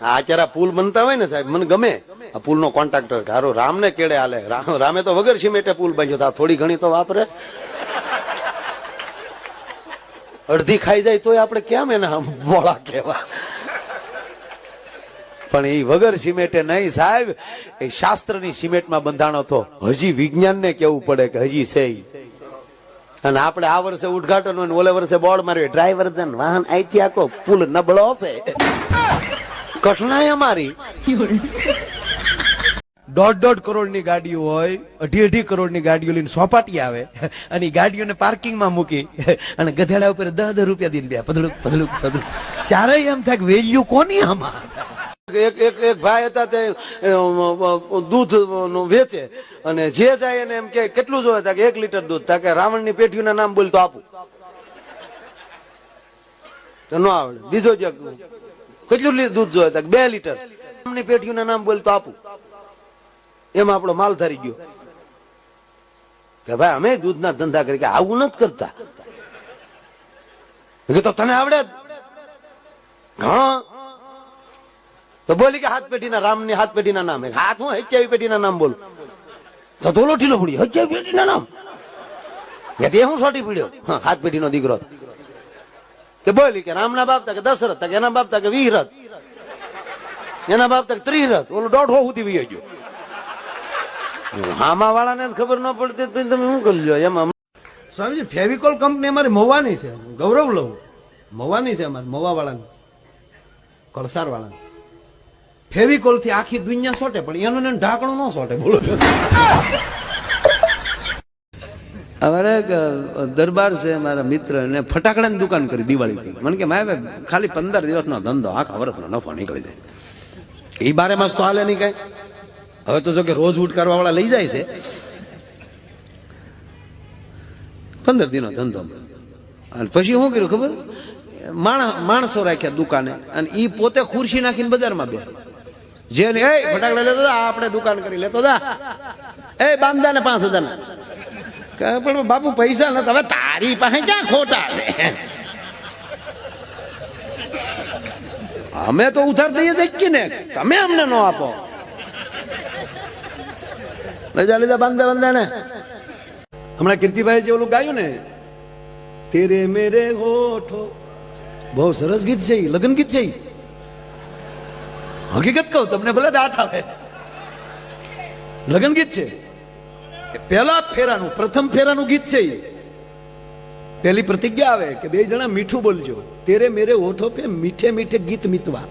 આ અત્યારે પુલ બનતા હોય ને સાહેબ, મને ગમે. આ પુલ નો કોન્ટ્રાક્ટર હારો, રામને કેડે હાલે રામે તો વગર સિમેન્ટે પુલ બાંધ્યો. આ થોડી ઘણી તો વાપરે. અડધી ખાઈ જાય તોય આપણે કેમ એના મોળા કેવા પણ એ વગર સિમેન્ટે નહીં સાહેબ, એ શાસ્ત્રની સિમેન્ટમાં બંધાણો તો હજી વિજ્ઞાનને કેવું પડે કે હજી છે અને આપણે આ વર્ષે ઉદઘાટન હોય ઓલે વર્ષે બોર્ડ માર્યું. ડ્રાઈવર ધન વાહન અહીંથી આખો પુલ નબળો છે. કઠણાઈ અમારી. દોઢ દોઢ કરોડની ગાડીઓ હોય અઢી અઢી કરોડની ગાડીઓ લઈને સોપાટી આવે અને ગાડીઓને પાર્કિંગમાં મૂકી અને ગધેડા ઉપર દસ દસ રૂપિયા દઈને દે પધડુક પધડુક પધડુક ચારેય એમ થાય વેલ્યુ કોની આમાં? એક એક એક ભાઈ હતા તે દૂધનું વેચે અને જે જાય એને એમ કે કેટલું જોવે? તા કે એક લીટર દૂધ. તા કે રાવણની પેઢીના નામ બોલ તો આપું. ન આવડે. બીજો જે કેટલું દૂધ તા બે લીટર. રાવણની પેઢીના નામ બોલ તો આપું. એમાં આપણો માલ ધરી ગયો. કે ભાઈ, અમે દૂધના ધંધા કરી કે આવું નથી કરતા. તો તને આવડે હા. તો બોલી કે હાથ પેઢીના રામની હાથ પેઢીના નામ. હાથ હું હચ્યાવી પેઢીના નામ બોલ. તો ધોલો ઢીલો પડી હચ્યાવી પેઢીના નામ? કે તે હું સોટી પીડ્યો. હાથ પેઢીનો દીકરો કે બોલી કે રામના બાપ તા કે દશરથ તા કે એના બાપ કે વિરથ એના બાપ કે ત્રિરથ ઓલો દોઢો સુધી વી ગયો. હામા વાળાને ખબર ન પડતી તમે શું કરજો એમ સ્વામીજી, ફેવિકોલ કંપની અમારી મવાની છે. ગૌરવ લઉં. મવાની છે અમારી મવા વાળાની કળસાર વાળાની ફેવિકોલથી આખી દુનિયા સોટે, પણ એનું ઢાંકણું ન સોટે, બોલો. અમારે દરબાર છે મારા મિત્ર એને ફટાકડાની દુકાન કરી દિવાળી. મને કે મારે ખાલી પંદર દિવસનો ધંધો, આખા વર્ષનો નફો નીકળી જાય એ બારે માસ તો હાલે નહીં કઈ. હવે તો જો કે રોજ ઉઠ વાળા લઈ જાય છે. પંદર દિનો ધંધો. અને પછી શું કર્યું ખબર? માણસ, માણસો રાખ્યા દુકાને. અને એ પોતે ખુરશી નાખીને બજારમાં બે જેને, એ, ફટાકડા લેતો જા આપણે દુકાન કરી લેતો જા. એ બાંધા ને પાંચ હજાર પણ બાપુ પૈસા નથી હવે તારી પાસે ક્યાં ખોટા છે? અમે તો ઉધાર દઈએ જ ને? તમે અમને ન આપો. રજા લીધા બાંધે બાંધે ને. હમણાં કીર્તિભાઈ જે ઓલું ગાયું ને, તેરે મેરે હોઠો બહુ સરસ ગીત છે લગ્ન ગીત છે. હકીકત કહું, તમને ભલે દાંત આવે. લગ્ન ગીત છે. પહેલા ફેરાનું, પ્રથમ ફેરાનું ગીત છે એ. પહેલી પ્રતિજ્ઞા આવે કે બે જણા મીઠું બોલજો. તેરે મેરે ઓઠો પે મીઠે મીઠે ગીત મીતવા.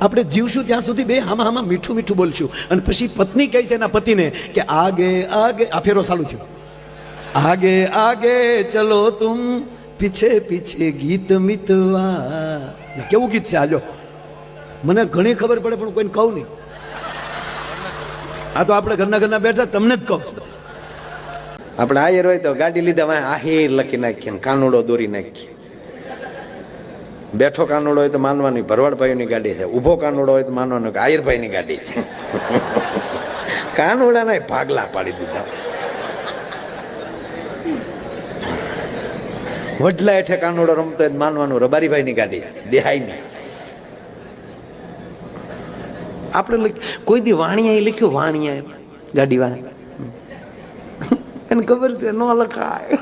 આપણે જીવશું ત્યાં સુધી બે હામાં હામાં મીઠું મીઠું બોલશું. અને પછી પત્ની કહે છે એના પતિને કે આગે આગે, આ ફેરો ચાલુ થયો. આગે આગે, ચલો તું પીછે પીછે ગીત મિતવા. કેવું ગીત છે? આજો મને ઘણી ખબર પડે, પણ કોઈને કહું નહીં. આ તો આપણે ઘરના ઘરના બેઠા તમને જ કહું છું. આપણે આયર હોય તો ગાડી લીધા આહીર લખી નાખીએ કાનુડો દોરી નાખીએ. બેઠો કાનુડો હોય તો માનવાની ભરવાડભાઈની ગાડી છે. ઊભો કાનુડો હોય તો માનવાનું કે આયરભાઈની ગાડી છે. કાનુડાના ભાગલા પાડી દીધા. વડલા હેઠે કાનુડો રમતો હોય માનવાનું રબારીભાઈની ગાડી છે. દેહાઈની. આપણે કોઈ દી વાણિયા લખ્યું વાણિયા ગાડી વાહ એને ખબર છે, ન લખાય.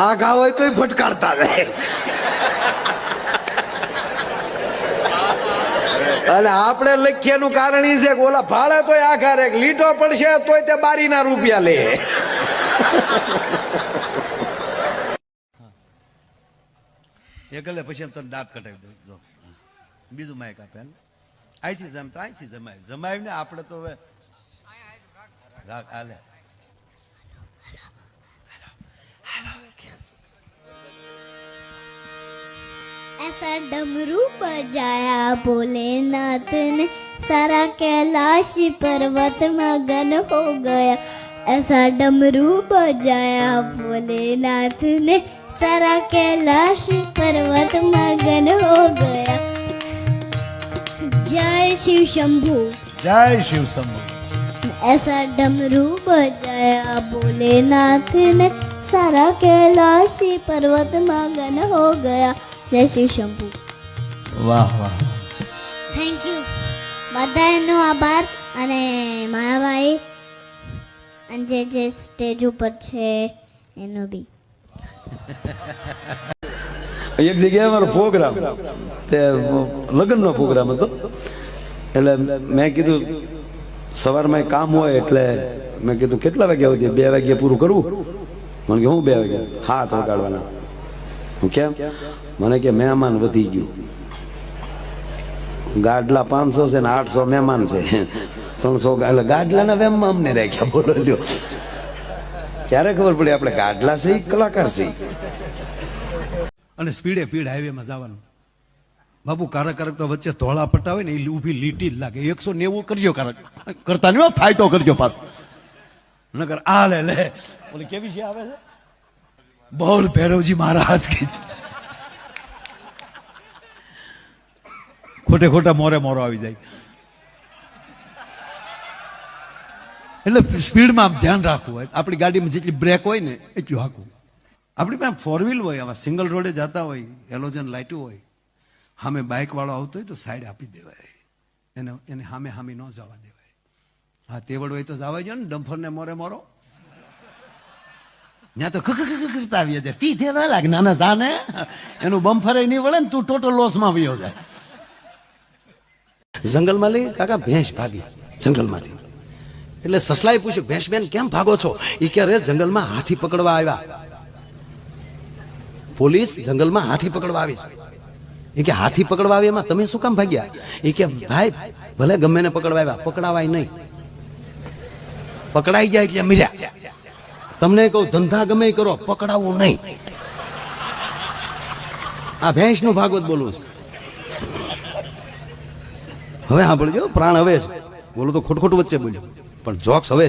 આ ઘા હોય તોય ફટકારતા રહે. અને આપણે લખ્યાનું કારણ એ છે કે ઓલા ભાડે તોય આઘા રે લીટો પડશે તોય તે બારીના રૂપિયા લે. એકલે પછી તને દાંત કટાવી દઉં. બીજું માઇક આપે અહીંથી જમતા અહીંથી જમાય જમાવીને આપણે તો હવે રાખ હાલે ऐसा डमरू बजाया भोलेनाथ ने सारा कैलाश पर्वत मगन हो गया ऐसा डमरू बजाया भोलेनाथ ने सारा कैलाश पर्वत मगन हो गया જય શિવ શંભુ. જય શિવ શંભુ. એસા ડમરૂપ જયા ભોલેનાથ ને સારા કૈલાશી પર્વતમાં ગન હો ગયા. જય શિવ શંભુ. વાહ વાહ. થેન્ક યુ બધાનો આભાર અને માયાભાઈ અને જે જે સ્ટેજ ઉપર છે એનો બી. એક જગ્યાએ અમારો પ્રોગ્રામ તે લગ્નનો પ્રોગ્રામ હતો. એટલે મેં કીધું, સવારમાં કામ હોય એટલે મેં કીધું, કેટલા વાગ્યા સુધી બે વાગ્યે પૂરું કરવું? મને કે હું બે વાગ્યા હાથ વગાડવાના. હું કેમ મને કે, મહેમાન વધી ગયું. ગાડલા પાંચસો છે ને આઠસો મહેમાન છે. ત્રણસો એટલે ગાડલાના વેમમાં અમને રાખ્યા, બોલો લ્યો. ક્યારે ખબર પડી? આપણે ગાડલા છે કલાકાર છે. અને સ્પીડે પીડ હાઈવેમાં જવાનું. બાપુ, કારક કારક તો વચ્ચે ધોળા પટ્ટા હોય ને એ ઊભી લીટી જ લાગે. એકસો નેવું કરજો કારક. કરતા નહીં થાય તો કરજો પાસ નગર આ લે લે. ઓલે કેવી છે આવે છે? બોલ ભૈરવજી મહારાજ કી. ખોટે ખોટા મોરે મોરો આવી જાય. એટલે સ્પીડમાં ધ્યાન રાખવું હોય. આપણી ગાડીમાં જેટલી બ્રેક હોય ને, એટલું હાકવું. આપણી પાસે ફોર વ્હીલ હોય, આવા સિંગલ રોડે જતા હોય હેલોજન લાઇટો હોય. સામે બાઇક વાળો આવતો હોય તો સાઈડ આપી દેવાય. એને એને સામે સામે ન જવા દેવાય. હા, તેવડ હોય તો જવા જો ને, ડમ્ફરને મોરે મોરો. ત્યાં તો ખખ આવી જાય પી દેવા લાગે, નાના જાને એનું બમ્ફરે નહીં વળે ને તું ટોટલ લોસમાં આવ્યો જાય. જંગલમાં લઈ કાકા ભેંસ ભાગી. જંગલમાંથી. એટલે સસલાએ પૂછ્યું ભેંસ બેન કેમ ભાગો છો? એ કે રે જંગલમાં હાથી પકડવા આવ્યા. પોલીસ જંગલમાં હાથી પકડવા આવી છે. એ કે હાથી પકડવા આવી એમાં તમે શું કામ ભાગ્યા? એ કે ભાઈ, ભલે ગમે ને પકડવા આવ્યા, પકડાવાય નહીં. પકડાઈ જાય એટલે મર્યા. તમને કહું, ધંધા ગમે કરો પકડાવવું નહીં. આ ભેંસનું ભાગવત બોલું છું. હવે સાંભળજો, પ્રાણ હવે છે. બોલો તો ખોટખોટ વચ્ચે બોલ્યો. પણ જોક્સ હવે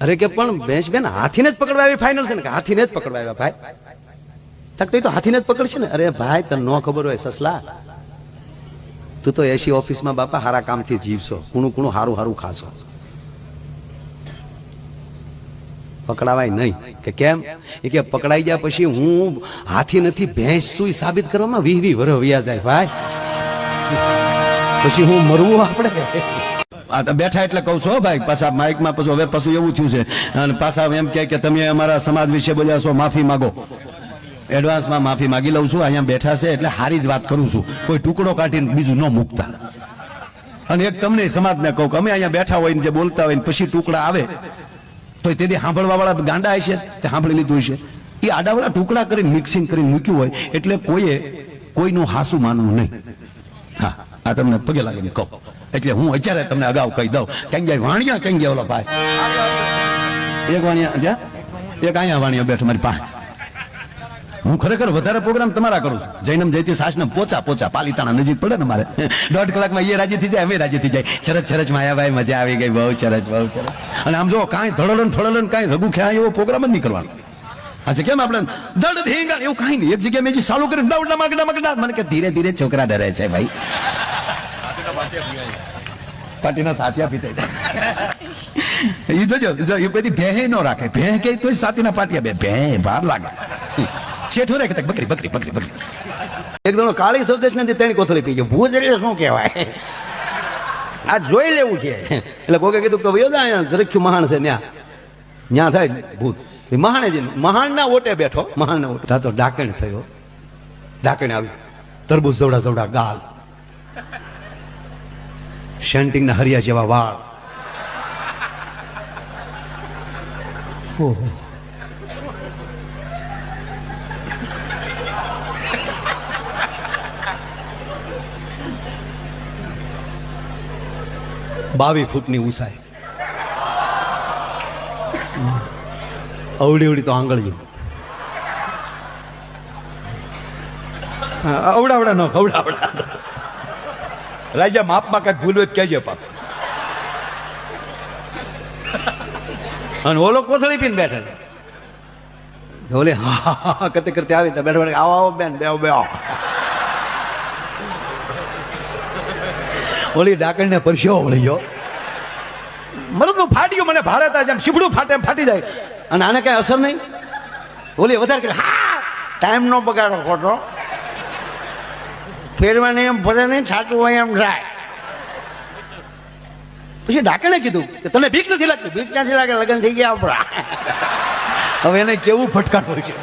અરે કે પણ ભેંસ બેન હાથીને જ પકડવા આવી ફાઇનલ છે ને? કે હાથીને જ પકડવા આવ્યા, ભાઈ? તક તો હાથીને જ પકડશે ને? અરે ભાઈ, તને ન ખબર હોય સસલા. તું તો એસી ઓફિસમાં બાપા હારા કામથી જીવશો. કુણું કુણું હારું હારું ખાશો. પકડાવાય નહીં. કે કેમ? એ કે પકડાઈ ગયા પછી હું હાથી નથી, ભેંસ સુઈ સાબિત કરવામાં વીહ વીહ વર વ્યા જાય ભાઈ. પછી હું મરવું આપણે? બેઠા એટલે કહું છું ભાઈ, પાછા માઇકમાં પછી, હવે પાછું એવું થયું છે. અને પાછા એમ કે તમે અમારા સમાજ વિશે બોલ્યા છો, માફી માગો. એડવાન્સમાં માફી માગી લઉં છું, અહીંયા બેઠા છે એટલે હારી જ વાત કરું છું. કોઈ ટુકડો કાઢીને બીજું ન મૂકતા. અને એક તમને સમાજને કહું કે અમે અહીંયા બેઠા હોય ને જે બોલતા હોય ને પછી ટુકડા આવે, તો તેથી સાંભળવા વાળા ગાંડા હશે? તે સાંભળી લીધું હશે. એ આડાવાળા ટુકડા કરીને મિક્સિંગ કરીને મૂક્યું હોય, એટલે કોઈએ કોઈનું હાસું માનવું નહીં. હા, આ તમને પગે લાગીને કહું. એટલે હું અત્યારે તમને અગાઉ કહી દઉં. કઈ ગયા વાણિયા કઈ ગયા ઓલો ભાઈ. એક વાણિયા જ્યાં એક અહીંયા વાણિયા બેઠો મારી પાસે. હું ખરેખર વધારે પ્રોગ્રામ તમારા કરું છું. જૈનમ જયતી સાસને પોચા પોચા પાલિતાણા નજીક પડે ને મારે. દોઢ કલાકમાં એ રાજી થઈ જાય, અમે રાજી થઈ જાય. ચરચ ચરચ માયાભાઈ, મજા આવી ગઈ, બહુ ચરચ બહુ ચરચ અને આમ જો કાંઈ ધડોડન ફળોડન કાંઈ રઘુ ખ્યા એવો પ્રોગ્રામ જ નહીં કરવાનો. આજે કેમ આપણે દડ ધીંગા એવું કાંઈ નહીં. એક જગ્યાએ મેં ચાલુ કરીને દવડા મગડા મગડા. મને કે ધીરે ધીરે છોકરા ડરે છે ભાઈ. પાટીના સાચિયા પીતે એ જોજો એ બધી ભેહે નો રાખે. ભેહ કે તો સાતીના પાટિયા બે. ભે ભાર લાગે. શેઠો રે કે બકરી બકરી બકરી બકરી. એક દોનો કાળી સંદેશ નથી, તેણી કોથળી પી ગયો. ભૂત એટલે શું કહેવાય? આ જોઈ લેવું છે. એટલે કોકે કીધું કે વયો જાય જરખ્યું મહાણ છે ત્યાં ત્યાં થાય ભૂત. એ મહાણે જઈને મહાણના ઓટે બેઠો. મહાણના ઓટે. તા ડાકણ થયો. ડાકણ આવી. તરબૂજ જવડા જવડા ગાલ. શેન્ટિંગના હરિયા જેવા વાળ. ઓહો. બાવી ફૂટની ઊંચાઈ. અવડી અવડી તો આંગળી અવડાવડા ન ખવડાવડા રાજા માપમાં કઈ ભૂલ હોય કહેજો પાછું. અને ઓલો કોથળી પીને બેઠા છે. ઓલે હા હા, કરતે કરતે આવી તો બેઠા આવો આવો બેન બેહો બેહો. ઓલી ડાકણ ને પરસ્યો વળી ગયો. મરદનું ફાટ્યું મને ભારે થાય જેમ શીપડું ફાટે એમ ફાટી જાય. અને આને કઈ અસર નહીં? ઓલી વધારે કરે હા ટાઈમ નો બગાડો ખોટો. ફેરવાને એમ ફરે નહીં સાચું હોય એમ થાય પછી ડાકણે કીધું કે તને ભીખ નથી લાગતી? બીક ક્યાંથી લાગે? લગ્ન થઈ ગયા આપણા. હવે એને કેવું ફટકાર હોય છે